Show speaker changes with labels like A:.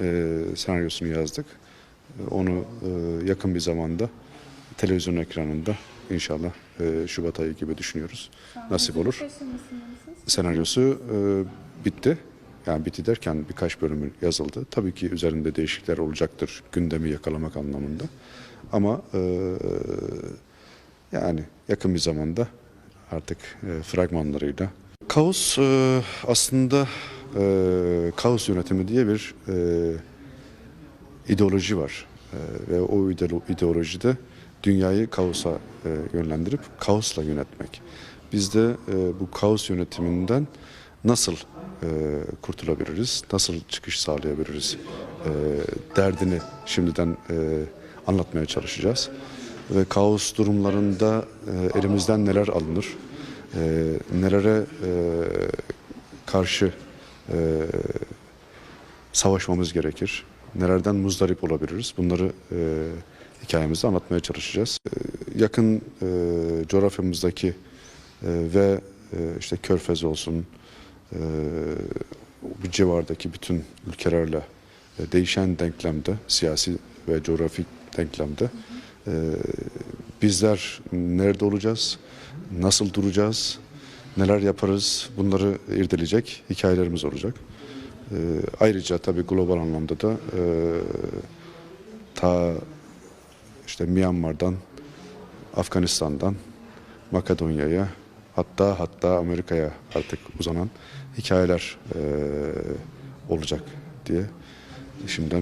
A: e, senaryosunu yazdık. E, Onu e, yakın bir zamanda televizyon ekranında inşallah e, Şubat ayı gibi düşünüyoruz. Nasip olur. Senaryosu e, bitti. Yani bitti derken birkaç bölümü yazıldı. Tabii ki üzerinde değişiklikler olacaktır gündemi yakalamak anlamında. Ama e, yani yakın bir zamanda artık e, fragmanlarıyla. Kaos e, aslında e, kaos yönetimi diye bir e, ideoloji var. E, ve o ideolo- ideolojide dünyayı kaosa e, yönlendirip kaosla yönetmek. Biz de e, bu kaos yönetiminden nasıl e, kurtulabiliriz, nasıl çıkış sağlayabiliriz e, derdini şimdiden e, anlatmaya çalışacağız. Ve kaos durumlarında e, elimizden neler alınır, e, nelere e, karşı e, savaşmamız gerekir, nelerden muzdarip olabiliriz? Bunları e, hikayemizde anlatmaya çalışacağız. E, yakın e, coğrafyamızdaki e, ve e, işte Körfez olsun, e, civardaki bütün ülkelerle e, değişen denklemde, siyasi ve coğrafik denklemde e, bizler nerede olacağız, nasıl duracağız, neler yaparız bunları irdeleyecek hikayelerimiz olacak. E, ayrıca tabii global anlamda da e, ta işte Myanmar'dan, Afganistan'dan, Makedonya'ya hatta hatta Amerika'ya artık uzanan hikayeler e, olacak diye şimdiden